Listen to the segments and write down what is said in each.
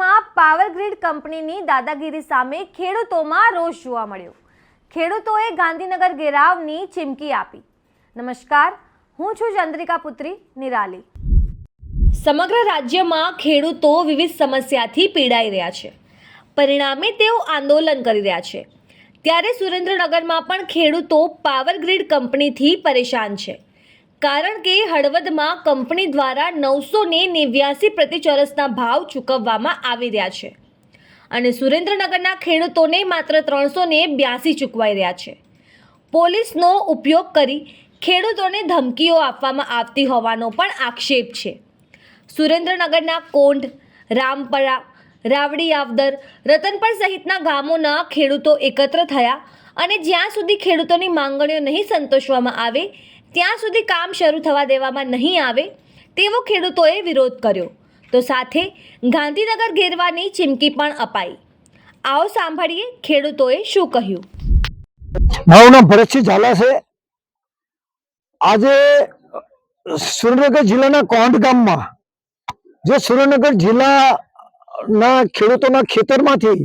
Power grid કંપનીની દાદાગીરી સામે ખેડૂતોમાં રોષ જોવા મળ્યો. ખેડૂતોએ ગાંધીનગર ઘેરાવની ચીમકી આપી. નમસ્કાર, હું છું ચંદ્રિકા પુત્રી, નિરાલી. સમગ્ર રાજ્યમાં ખેડૂતો વિવિધ સમસ્યાથી પીડાઈ રહ્યા છે. પરિણામે તેઓ આંદોલન કરી રહ્યા છે. ત્યારે સુરેન્દ્રનગરમાં પણ ખેડૂતો પાવર ગ્રીડ કંપનીથી પરેશાન છે. કારણ કે હળવદમાં કંપની દ્વારા નવસો ને નેવ્યાસી પ્રતિ ચોરસના ભાવ ચૂકવવામાં આવી રહ્યા છે. અને સુરેન્દ્રનગરના ખેડૂતોને માત્ર ત્રણસો ને બ્યાસી ચૂકવાઈ રહ્યા છે. પોલીસનો ઉપયોગ કરી ખેડૂતોને ધમકીઓ આપવામાં આવતી હોવાનો પણ આક્ષેપ છે. સુરેન્દ્રનગરના કોંઢ, રામપરા, રાવડી આવદર, રતનપર સહિતના ગામોના ખેડૂતો એકત્ર થયા અને જ્યાં સુધી ખેડૂતોની માંગણીઓ નહીં સંતોષવામાં આવે ત્યાં સુધી કામ શરૂ થવા દેવામાં નહીં આવે તેવો ખેડૂતોએ વિરોધ કર્યો. તો સાથે ગાંધીનગર ઘેરવાની ચીમકી પણ અપાઈ. આવો સાંભળીએ ખેડૂતોએ શું કહ્યું. મારું નામ ભરતસિંહ ઝાલા છે. આજે સુરેન્દ્રનગર જિલ્લાના કોંઢ ગામમાં, જે સુરેન્દ્રનગર જિલ્લાના ખેડૂતોના ખેતરમાંથી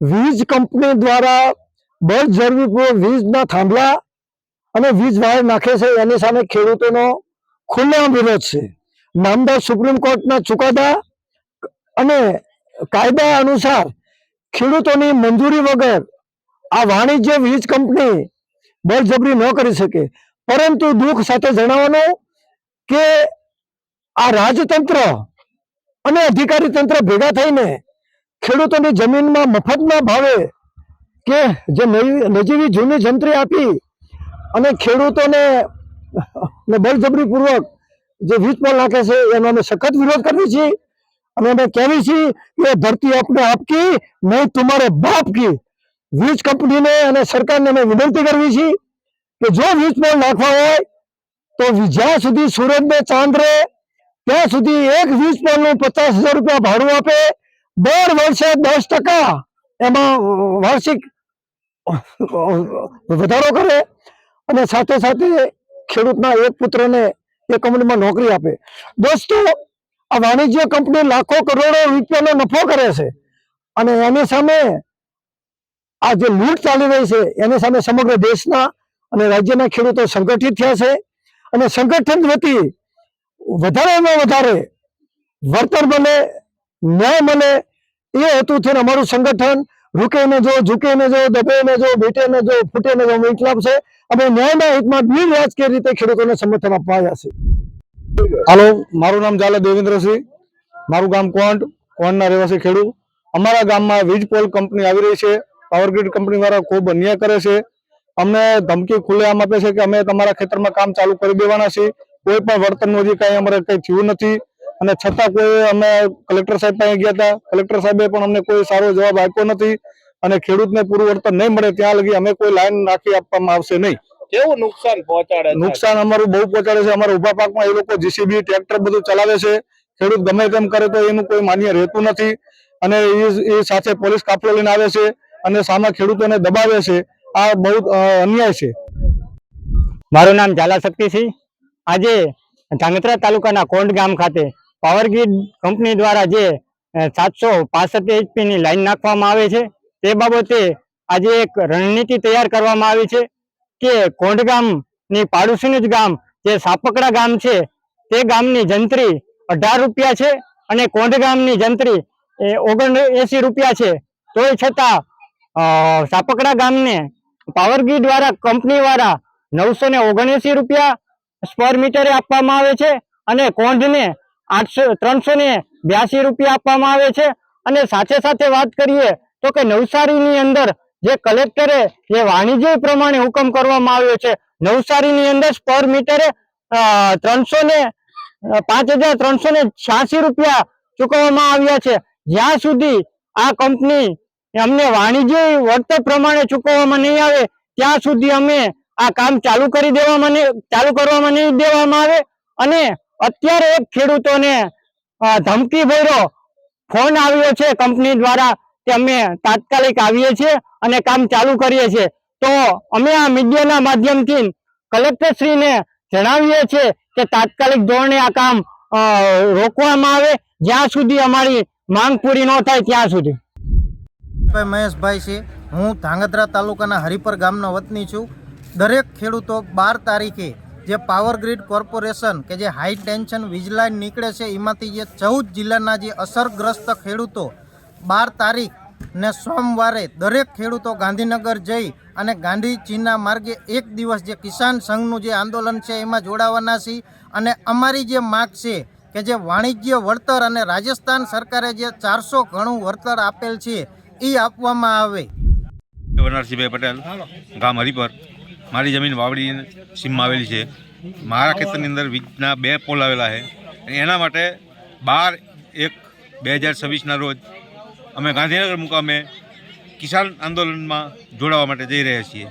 વીજ કંપની દ્વારા બળજબરીપૂર્વક વીજના થાંભલા અને વીજ વાયર નાખે છે, એની સામે ખેડૂતોનો ખુલ્લેઆમ વિરોધ છે. નામદાર સુપ્રીમ કોર્ટના ચુકાદા અને કાયદા અનુસાર ખેડૂતોની મંજૂરી વગર આ વાણિજ્ય વીજ કંપની બળજબરી ન કરી શકે. પરંતુ દુઃખ સાથે જણાવવાનું કે આ રાજતંત્ર અને અધિકારી તંત્ર ભેગા થઈને ખેડૂતોની જમીનમાં મફતના ભાવે કે જે નજીવી જૂની જંત્રી આપી અને ખેડૂતોને બળજબરીપૂર્વક જે વીજ પોલ નાખે છે, એનો અમે સખત વિરોધ કરીએ છીએ. અને અમે કહેવી છીએ કે ધરતી આપને આપકી, નહીં તમારે બાપ કી. વીજ કંપનીને અને સરકારને અમે વિનંતી કરવી છીએ કે જો વીજ પોલ નાખવા હોય, તો જ્યાં સુધી સુરતને ચાંદ રહે ત્યાં સુધી એક વીજ પોલનું પચાસ હજાર રૂપિયા ભાડું આપે. દર વર્ષે દસ ટકા એમાં વાર્ષિક વધારો કરે. અને સાથે સાથે ખેડૂતના એક પુત્રને એ કંપનીમાં નોકરી આપે. દોસ્તો, આ વાણિજ્ય કંપની લાખો કરોડો રૂપિયાનો નફો કરે છે. અને એની સામે આ જે લૂંટ ચાલી રહી છે, એની સામે સમગ્ર દેશના અને રાજ્યના ખેડૂતો સંગઠિત થયા છે. અને સંગઠન વતી વધારેમાં વધારે વળતર બને ન્યાય મળે, એ હેતુથી અમારું સંગઠન રૂકે ને જો ઝૂકે ને જો દબે ને જો બેટે ને જો ફૂટે ને જો ઇન્કલાબ છે અમે ન્યાયના હિતમાં બિન રાજકીય રીતે ખેડૂતોને સમર્થન આપવા આવ્યા છે હાલો, મારું નામ ઝાલા દેવેન્દ્રસિંહ. મારું ગામ કોંડ, કોંડના રહેવાસી ખેડૂત. અમારા ગામમાં વીજ પોલ કંપની આવી રહી છે. પાવર ગ્રીડ કંપની વાળા ખૂબ અન્યાય કરે છે. અમને ધમકી ખુલ્લેઆમ આપે છે કે અમે તમારા ખેતરમાં કામ ચાલુ કરી દેવાના છીએ. કોઈ પણ વર્તનનું હજી કાંઈ અમારે કંઈ થયું નથી. અને છતાં કોઈ અમે કલેક્ટર સાહેબ પાસે ગયા હતા. કલેક્ટર સાહેબે પણ અમને કોઈ સારો જવાબ આપ્યો નથી અને ખેડૂતને પૂરું વળતર નહીં મળે ત્યાં લગી અમે કોઈ લાઈન નાખી આપવામાં આવશે નહીં. કેવું નુકસાન પહોંચાડે નુકસાન અમારું બહુ પહોંચાડે છે. અમારા ઊભા પાકમાં એ લોકો જીસીબી ટ્રેક્ટર બધું ચલાવે છે. ખેડૂત ગમે તેમ કરે તો એનું કોઈ માન્ય રહેતું નથી. અને એ- સાથે પોલીસ કાફલો લઈને આવે છે અને સામે ખેડૂતોને દબાવે છે. આ બહુ અન્યાય છે. મારું નામ ઝાલા શક્તિસિંહ. આજે ધાંગધ્રા તાલુકાના કોંડ ગામ ખાતે પાવર ગ્રીડ કંપની દ્વારા જે સાતસો પાસઠ એચપી ની લાઈન નાખવામાં આવે છે, તે બાબતે આજે એક રણનીતિ તૈયાર કરવામાં આવી છે કે કોંઢ ગામની પાડોશીનું જ ગામ, જે સાપકડા ગામ છે, તે ગામની જંત્રી અઢાર રૂપિયા છે અને કોંઢ ગામની જંત્રી એ ઓગણ એસી રૂપિયા છે. તોય છતાં સાપકડા ગામને પાવર ગ્રીડ દ્વારા કંપની દ્વારા નવસો ને ઓગણએસી રૂપિયા સ્ક્વેર મીટરે આપવામાં આવે છે અને કોંઢને આઠસો ત્રણસો ને બ્યાસી રૂપિયા આપવામાં આવે છે. અને સાથે સાથે વાત કરીએ તો કે નવસારીની અંદર જે કલેક્ટરે જે વાણિજ્ય પ્રમાણે હુકમ કરવામાં આવ્યો છે, નવસારીની અંદર પર મીટરે ત્રણસો ને પાંચ હજાર ત્રણસો ને રૂપિયા ચૂકવવામાં આવ્યા છે. જ્યાં સુધી આ કંપની અમને વાણિજ્ય વળતર પ્રમાણે ચૂકવવામાં નહીં આવે, ત્યાં સુધી અમે આ કામ ચાલુ કરી દેવામાં ચાલુ કરવામાં નહીં દેવામાં આવે. અને અત્યારે એક ખેડૂતોને ધમકી ભર્યો. ફોન આવ્યો છે કંપની દ્વારા કે અમે તાત્કાલિક આવીએ છીએ અને કામ ચાલુ કરીએ છીએ. તો અમે આ મીડિયાના માધ્યમથી કલેક્ટરશ્રીને જણાવીએ છીએ કે તાત્કાલિક ધોરણે આ કામ રોકવામાં આવે. જ્યાં સુધી અમારી માંગ પૂરી ન થાય ત્યાં સુધી. ભાઈ મહેશભાઈ છે. હું ધાંગધ્રા તાલુકાના હરિપર ગામનો વતની છું. દરેક ખેડૂતો બાર તારીખે જે પાવર ગ્રીડ કોર્પોરેશન કે જે હાઈ ટેન્શન વીજલાઇન નીકળે છે, એમાંથી જે ચૌદ જિલ્લાના જે અસરગ્રસ્ત ખેડૂતો બાર તારીખ ને સોમવારે દરેક ખેડૂતો ગાંધીનગર જઈ અને ગાંધીજીના માર્ગે એક દિવસ જે કિસાન સંઘનું જે આંદોલન છે, એમાં જોડાવાના છે. અને અમારી જે માગ છે કે જે વાણિજ્ય વળતર અને રાજસ્થાન સરકારે જે ચારસો ઘણું વળતર આપેલ છે એ આપવામાં આવે. પટેલ, ગામ હરિપર. મારી જમીન વાવડી સીમમાં આવેલી છે. મારા ખેતરની અંદર વીજના બે પોલ આવેલા છે. અને એના માટે બાર એક બે હજાર છવ્વીસના રોજ અમે ગાંધીનગર મુકામે કિસાન આંદોલનમાં જોડાવા માટે જઈ રહ્યા છીએ.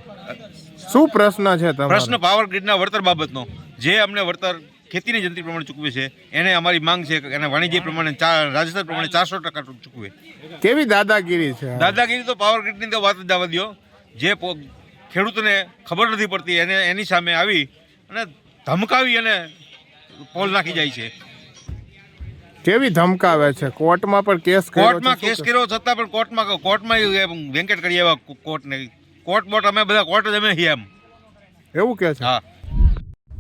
શું પ્રશ્ન છે પ્રશ્ન પાવર ગ્રીડના વળતર બાબતનો. જે અમને વળતર ખેતીની જંત્રી પ્રમાણે ચૂકવે છે એને અમારી માંગ છે કે એને વાણિજ્ય પ્રમાણે રાજસ્થાન પ્રમાણે ચારસો ટકા ચૂકવે. કેવી દાદાગીરી છે? દાદાગીરી તો પાવર ગ્રીડની તો વાત જ દાવા દો જે ખેડૂતોને ખબર નથી પડતી એને એની સામે આવી અને ધમકાવી અને પોલ નાખી જાય છે. કેવી ધમકાવે છે? કોર્ટમાં પણ કેસ કોર્ટમાં કેસ કર્યો છતાં પણ કોર્ટમાં કોર્ટમાં વેંકટ કરી આવ્યા કોર્ટને. કોર્ટ બોટ અમે બધા કોર્ટ જ અમે છીએ એમ. એવું કે છે? હા.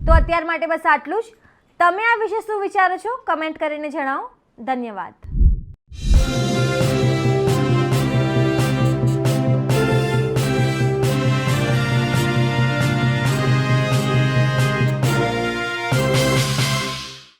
તો અત્યાર માટે બસ આટલું જ. તમે આ વિશે શું વિચારો છો? કમેન્ટ કરીને જણાવો. ધન્યવાદ.